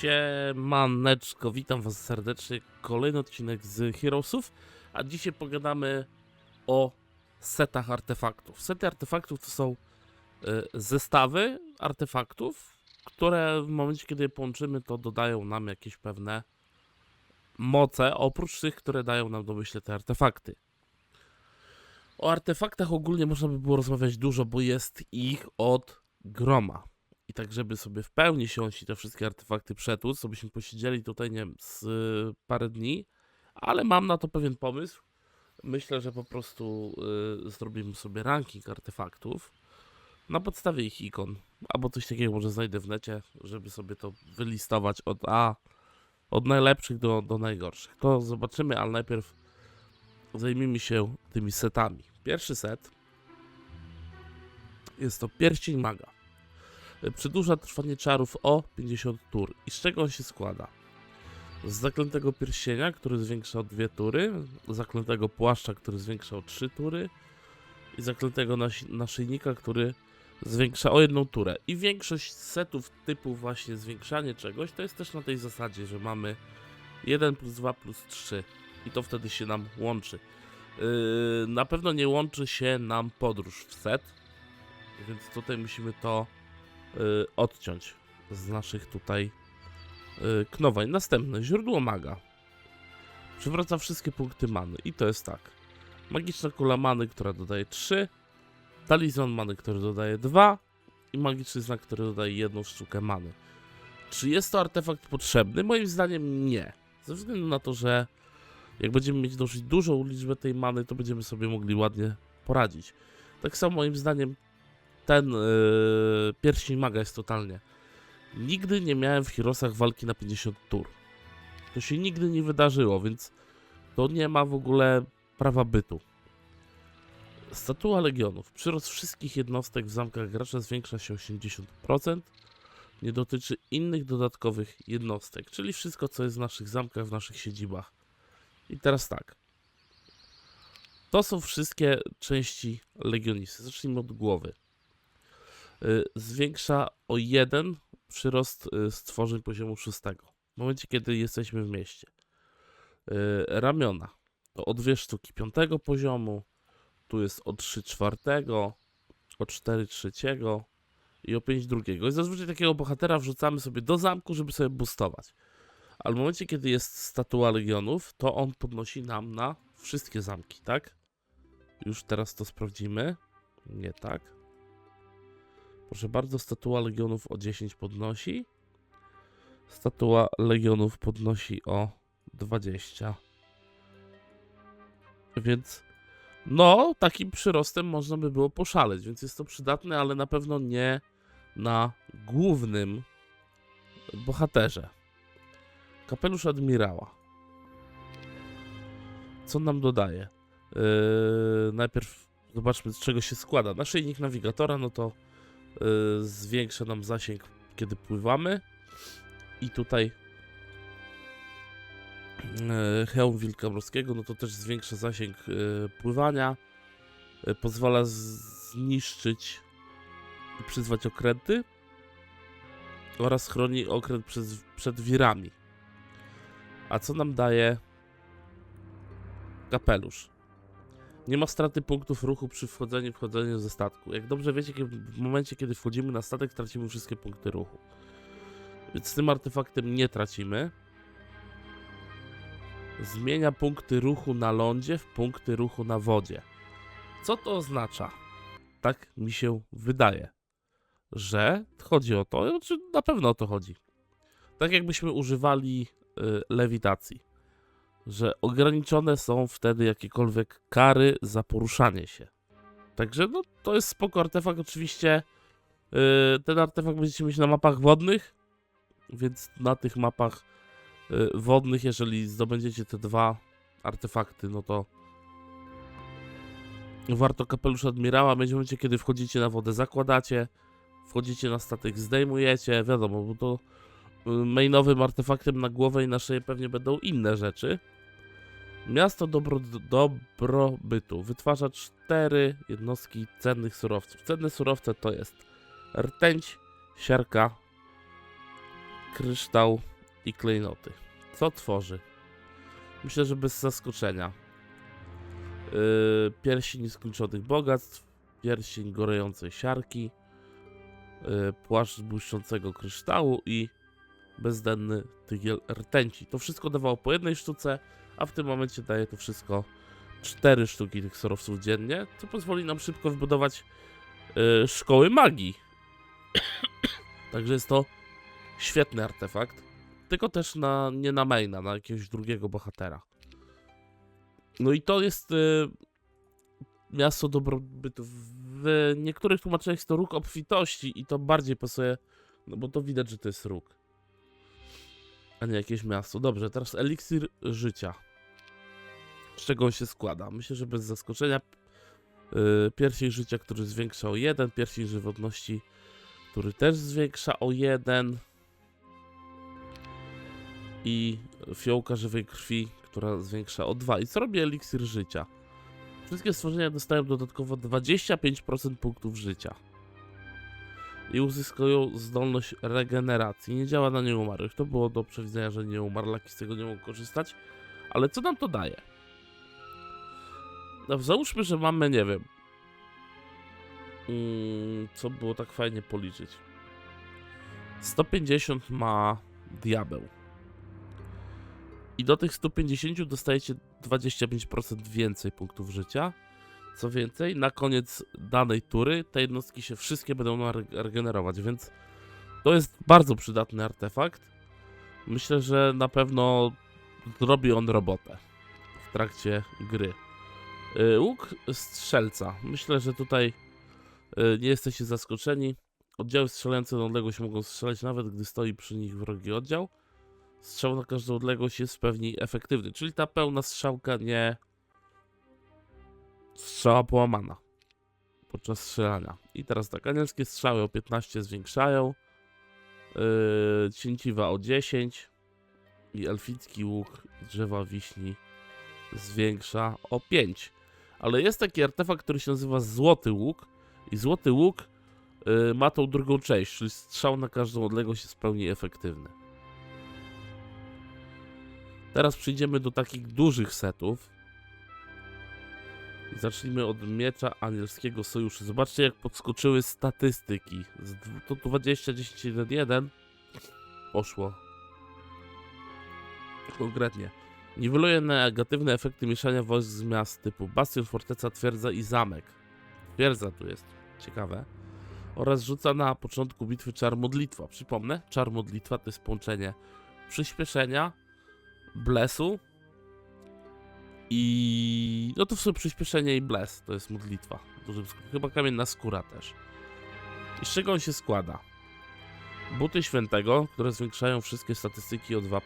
Siemaneczko, witam was serdecznie. Kolejny odcinek z Heroesów, a dzisiaj pogadamy o setach artefaktów. Sety artefaktów to są y, zestawy artefaktów, które w momencie, kiedy je połączymy, to dodają nam jakieś pewne moce, oprócz tych, które dają nam domyślnie te artefakty. O artefaktach ogólnie można by było rozmawiać dużo, bo jest ich od groma. I tak, żeby sobie w pełni siąść i te wszystkie artefakty przetłuc, to byśmy posiedzieli tutaj, nie wiem, z y, parę dni, ale mam na to pewien pomysł. Myślę, że po prostu y, zrobimy sobie ranking artefaktów na podstawie ich ikon, albo coś takiego może znajdę w necie, żeby sobie to wylistować od A, od najlepszych do, do najgorszych. To zobaczymy, ale najpierw zajmijmy się tymi setami. Pierwszy set jest to pierścień maga przedłuża trwanie czarów o 50 tur. I z czego on się składa? Z zaklętego pierścienia, który zwiększa o 2 tury, zaklętego płaszcza, który zwiększa o 3 tury i zaklętego nasi- naszyjnika, który zwiększa o jedną turę. I większość setów typu właśnie zwiększanie czegoś to jest też na tej zasadzie, że mamy 1 plus 2 plus 3 i to wtedy się nam łączy. Yy, na pewno nie łączy się nam podróż w set, więc tutaj musimy to odciąć z naszych tutaj y, knowań. Następne, źródło maga. Przywraca wszystkie punkty many i to jest tak. Magiczna kula many, która dodaje 3, talizman many, który dodaje 2 i magiczny znak, który dodaje jedną sztukę many. Czy jest to artefakt potrzebny? Moim zdaniem nie. Ze względu na to, że jak będziemy mieć dosyć dużą liczbę tej many, to będziemy sobie mogli ładnie poradzić. Tak samo moim zdaniem ten yy, pierścień maga jest totalnie. Nigdy nie miałem w Heroesach walki na 50 tur. To się nigdy nie wydarzyło, więc to nie ma w ogóle prawa bytu. Statua Legionów. Przyrost wszystkich jednostek w zamkach gracza zwiększa się o 80%. Nie dotyczy innych dodatkowych jednostek, czyli wszystko, co jest w naszych zamkach, w naszych siedzibach. I teraz tak. To są wszystkie części Legionisty. Zacznijmy od głowy zwiększa o jeden przyrost y, stworzeń poziomu szóstego. W momencie, kiedy jesteśmy w mieście. Y, Ramiona to o dwie sztuki piątego poziomu, tu jest o 3 czwartego, o 4 trzeciego i o 5 drugiego. I zazwyczaj takiego bohatera wrzucamy sobie do zamku, żeby sobie boostować. Ale w momencie, kiedy jest statua legionów, to on podnosi nam na wszystkie zamki, tak? Już teraz to sprawdzimy. Nie tak. Proszę bardzo, statua Legionów o 10 podnosi. Statua Legionów podnosi o 20. Więc no, takim przyrostem można by było poszaleć, więc jest to przydatne, ale na pewno nie na głównym bohaterze. Kapelusz admirała. Co nam dodaje? Yy, najpierw zobaczmy, z czego się składa. Naszyjnik nawigatora, no to zwiększa nam zasięg, kiedy pływamy. I tutaj y, hełm wilka morskiego, no to też zwiększa zasięg y, pływania. Y, pozwala zniszczyć i przyzwać okręty. Oraz chroni okręt przez, przed wirami. A co nam daje kapelusz? Nie ma straty punktów ruchu przy wchodzeniu wchodzeniu ze statku. Jak dobrze wiecie, w momencie, kiedy wchodzimy na statek, tracimy wszystkie punkty ruchu. Więc z tym artefaktem nie tracimy. Zmienia punkty ruchu na lądzie w punkty ruchu na wodzie. Co to oznacza? Tak mi się wydaje, że chodzi o to, czy na pewno o to chodzi. Tak jakbyśmy używali y, lewitacji że ograniczone są wtedy jakiekolwiek kary za poruszanie się. Także no, to jest spoko artefakt. Oczywiście yy, ten artefakt będziecie mieć na mapach wodnych, więc na tych mapach yy, wodnych, jeżeli zdobędziecie te dwa artefakty, no to warto kapelusz admirała w momencie, kiedy wchodzicie na wodę, zakładacie, wchodzicie na statek, zdejmujecie, wiadomo, bo to y, mainowym artefaktem na głowę i na szyję pewnie będą inne rzeczy. Miasto dobro, dobrobytu wytwarza cztery jednostki cennych surowców. Cenne surowce to jest rtęć, siarka, kryształ i klejnoty. Co tworzy? Myślę, że bez zaskoczenia. Yy, pierścień nieskończonych bogactw, pierścień gorejącej siarki, yy, płaszcz błyszczącego kryształu i bezdenny tygiel rtęci. To wszystko dawało po jednej sztuce, a w tym momencie daje to wszystko cztery sztuki tych surowców dziennie, co pozwoli nam szybko wybudować yy, szkoły magii. Także jest to świetny artefakt, tylko też na, nie na maina, na jakiegoś drugiego bohatera. No i to jest y, miasto dobrobytu. W niektórych tłumaczeniach jest to róg obfitości i to bardziej pasuje, no bo to widać, że to jest róg, a nie jakieś miasto. Dobrze, teraz eliksir życia. Z czego się składa? Myślę, że bez zaskoczenia. Yy, pierścień życia, który zwiększa o 1, pierścień żywotności, który też zwiększa o 1 i fiołka żywej krwi, która zwiększa o 2. I co robi eliksir życia? Wszystkie stworzenia dostają dodatkowo 25% punktów życia. I uzyskują zdolność regeneracji. Nie działa na nieumarłych. To było do przewidzenia, że nieumarlaki z tego nie mogą korzystać. Ale co nam to daje? No, załóżmy, że mamy, nie wiem. Mm, co było tak fajnie policzyć? 150 ma diabeł. I do tych 150 dostajecie 25% więcej punktów życia. Co więcej, na koniec danej tury te jednostki się wszystkie będą re- regenerować, więc to jest bardzo przydatny artefakt. Myślę, że na pewno zrobi on robotę w trakcie gry. Y, Łuk strzelca. Myślę, że tutaj y, nie jesteście zaskoczeni. Oddziały strzelające na odległość mogą strzelać nawet gdy stoi przy nich wrogi oddział. Strzał na każdą odległość jest w pełni efektywny, czyli ta pełna strzałka nie strzała połamana podczas strzelania. I teraz tak, anielskie strzały o 15 zwiększają, yy, cięciwa o 10 i elficki łuk drzewa wiśni zwiększa o 5. Ale jest taki artefakt, który się nazywa Złoty Łuk i Złoty Łuk yy, ma tą drugą część, czyli strzał na każdą odległość jest w pełni efektywny. Teraz przejdziemy do takich dużych setów. I zacznijmy od miecza anielskiego sojuszu. Zobaczcie, jak podskoczyły statystyki. Z dw- to 20, 10, 1, 1 poszło. Konkretnie. Niweluje negatywne efekty mieszania wojsk z miast typu bastion, forteca, twierdza i zamek. Twierdza tu jest. Ciekawe. Oraz rzuca na początku bitwy czar modlitwa. Przypomnę, czar modlitwa to jest połączenie przyspieszenia, blesu i no to w sumie przyspieszenie i bles, to jest modlitwa. Dużym. Chyba kamienna skóra też. I z czego on się składa? Buty świętego, które zwiększają wszystkie statystyki o 2.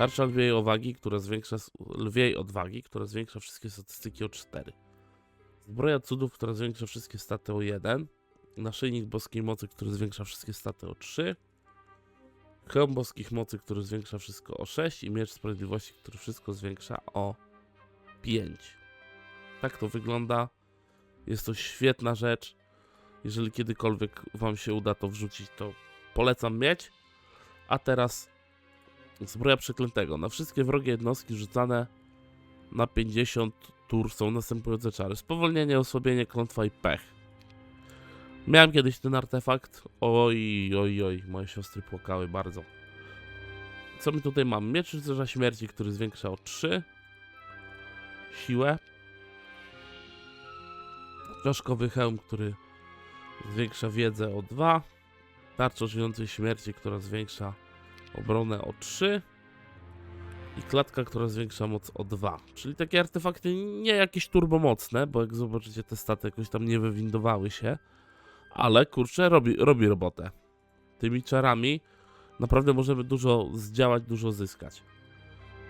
Tarcza lwiej odwagi, która zwiększa lwiej odwagi, która zwiększa wszystkie statystyki o 4. Zbroja cudów, która zwiększa wszystkie staty o 1. Naszyjnik boskiej mocy, który zwiększa wszystkie staty o 3. Hełm boskich mocy, który zwiększa wszystko o 6 i miecz sprawiedliwości, który wszystko zwiększa o 5. Tak to wygląda. Jest to świetna rzecz. Jeżeli kiedykolwiek wam się uda to wrzucić, to polecam mieć. A teraz zbroja przeklętego. Na wszystkie wrogie jednostki rzucane na 50 tur są następujące czary. Spowolnienie, osłabienie, klątwa i pech. Miałem kiedyś ten artefakt. Oj, oj, oj, moje siostry płakały bardzo. Co my tutaj mamy? Miecz rycerza śmierci, który zwiększa o 3 siłę. Czaszkowy hełm, który zwiększa wiedzę o 2. Tarcza żyjącej śmierci, która zwiększa obronę o 3. I klatka, która zwiększa moc o 2. Czyli takie artefakty nie jakieś turbomocne, bo jak zobaczycie te staty jakoś tam nie wywindowały się ale kurczę, robi, robi robotę. Tymi czarami naprawdę możemy dużo zdziałać, dużo zyskać.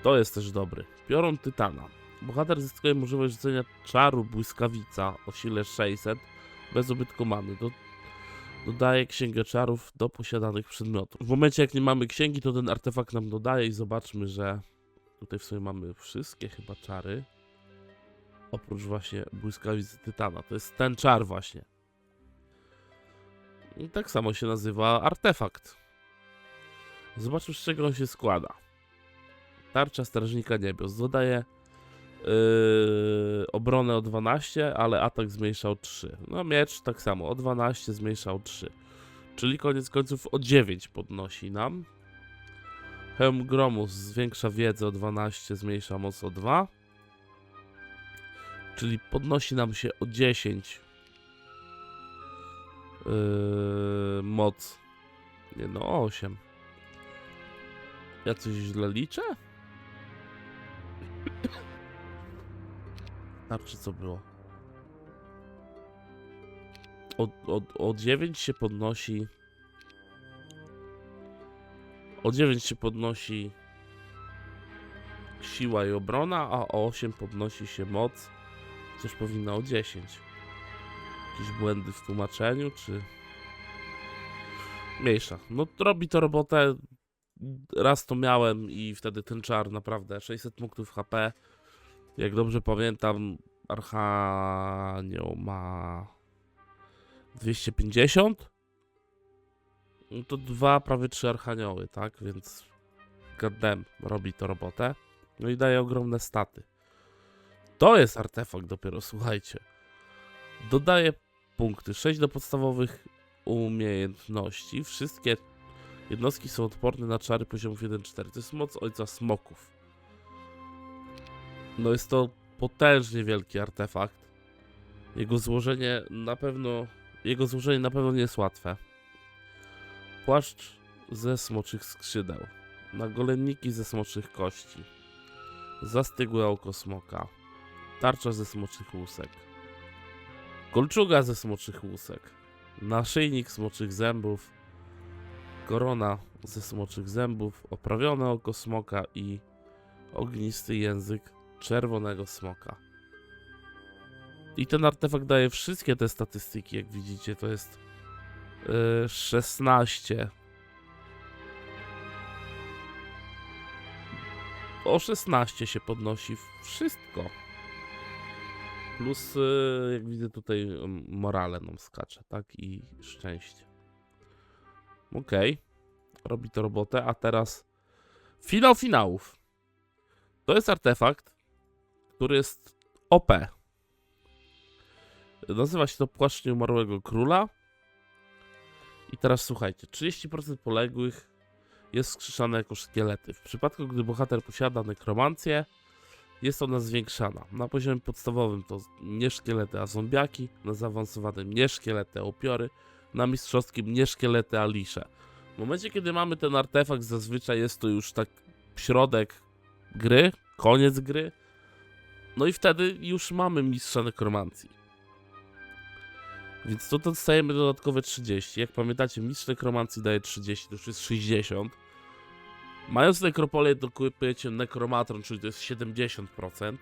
To jest też dobry. Piorun Tytana. Bohater zyskuje możliwość rzucenia czaru błyskawica o sile 600 bez ubytku many. Do, dodaje księgę czarów do posiadanych przedmiotów. W momencie jak nie mamy księgi, to ten artefakt nam dodaje i zobaczmy, że tutaj w sumie mamy wszystkie chyba czary. Oprócz właśnie błyskawicy Tytana. To jest ten czar właśnie. I tak samo się nazywa artefakt. Zobaczmy, z czego on się składa. Tarcza Strażnika Niebios dodaje yy, obronę o 12, ale atak zmniejsza o 3. No miecz tak samo, o 12 zmniejsza o 3. Czyli koniec końców o 9 podnosi nam. Hełm Gromu zwiększa wiedzę o 12, zmniejsza moc o 2. Czyli podnosi nam się o 10 yy, moc. Nie no, o 8. Ja coś źle liczę? Tarczy co było? O, o, o 9 się podnosi. O 9 się podnosi siła i obrona, a o 8 podnosi się moc. Chociaż powinna o 10. Jakieś błędy w tłumaczeniu, czy. Mniejsza. No robi to robotę. Raz to miałem i wtedy ten czar naprawdę 600 punktów HP. Jak dobrze pamiętam, Archanioł ma 250. No to dwa, prawie trzy Archanioły, tak? Więc goddamn, robi to robotę. No i daje ogromne staty. To jest artefakt dopiero, słuchajcie. Dodaje punkty 6 do podstawowych umiejętności. Wszystkie jednostki są odporne na czary poziomów 1-4. To jest moc ojca smoków. No jest to potężnie wielki artefakt. Jego złożenie na pewno. Jego złożenie na pewno nie jest łatwe. Płaszcz ze smoczych skrzydeł. Nagolenniki ze smoczych kości. Zastygłe oko smoka. Tarcza ze smoczych łusek. Kolczuga ze smoczych łusek. Naszyjnik smoczych zębów. Korona ze smoczych zębów. Oprawione oko smoka i ognisty język czerwonego smoka. I ten artefakt daje wszystkie te statystyki, jak widzicie, to jest yy, 16. O 16 się podnosi wszystko. Plus, yy, jak widzę tutaj, morale nam skacze, tak? I szczęście. Okej. Robi to robotę, a teraz finał finałów. To jest artefakt, który jest OP. Nazywa się to Płaszcz Nieumarłego Króla. I teraz słuchajcie, 30% poległych jest skrzeszane jako szkielety. W przypadku, gdy bohater posiada nekromancję, jest ona zwiększana. Na poziomie podstawowym to nie szkielety, a zombiaki. Na zaawansowanym nie szkielety, a upiory. Na mistrzowskim nie szkielety, a lisze. W momencie, kiedy mamy ten artefakt, zazwyczaj jest to już tak środek gry, koniec gry. No i wtedy już mamy mistrza nekromancji. Więc tu dostajemy dodatkowe 30. Jak pamiętacie, mistrz nekromancji daje 30, to już jest 60. Mając nekropolię, dokupujecie nekromatron, czyli to jest 70%.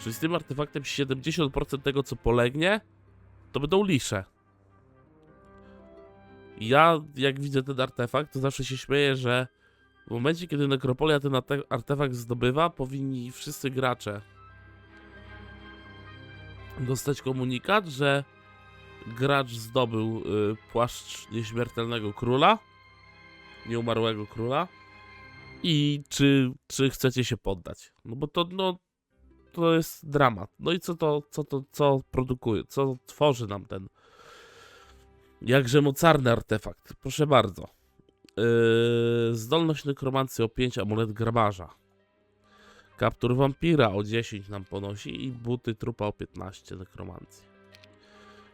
Czyli z tym artefaktem 70% tego, co polegnie, to będą lisze. Ja, jak widzę ten artefakt, to zawsze się śmieję, że w momencie, kiedy nekropolia ten arte- artefakt zdobywa, powinni wszyscy gracze dostać komunikat, że gracz zdobył y, płaszcz nieśmiertelnego króla, nieumarłego króla i czy, czy chcecie się poddać. No bo to, no, to jest dramat. No i co to, co to, co produkuje, co tworzy nam ten jakże mocarny artefakt. Proszę bardzo. Yy, zdolność nekromancji o 5, amulet grabarza. Kaptur wampira o 10 nam ponosi i buty trupa o 15 nekromancji.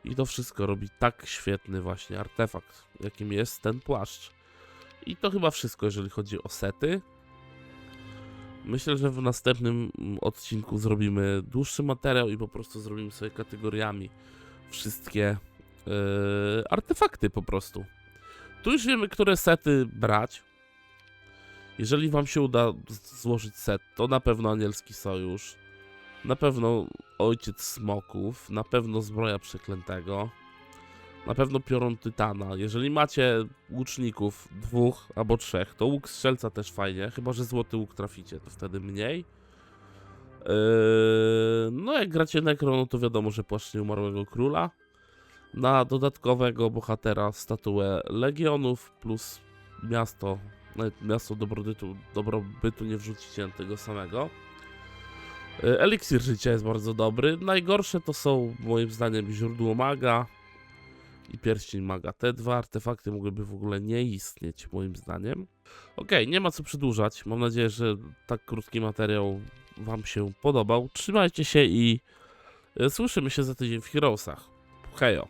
I to wszystko robi tak świetny właśnie artefakt, jakim jest ten płaszcz. I to chyba wszystko, jeżeli chodzi o sety. Myślę, że w następnym mm, odcinku zrobimy dłuższy materiał i po prostu zrobimy sobie kategoriami wszystkie yy, artefakty po prostu. Tu już wiemy, które sety brać. Jeżeli wam się uda złożyć set, to na pewno Anielski Sojusz, na pewno Ojciec Smoków, na pewno Zbroja Przeklętego, na pewno Piorun Tytana. Jeżeli macie łuczników dwóch albo trzech, to łuk strzelca też fajnie, chyba że złoty łuk traficie, to wtedy mniej. Yy, no jak gracie Necro, no to wiadomo, że płaszcz nieumarłego króla. Na dodatkowego bohatera statuę Legionów plus miasto Nawet miasto dobrobytu, dobrobytu nie wrzucicie tego samego. E, Eliksir życia jest bardzo dobry. Najgorsze to są moim zdaniem źródło maga i pierścień maga. Te dwa artefakty mogłyby w ogóle nie istnieć moim zdaniem. Okej, nie ma co przedłużać. Mam nadzieję, że tak krótki materiał Wam się podobał. Trzymajcie się i e, słyszymy się za tydzień w Heroesach. Hejo.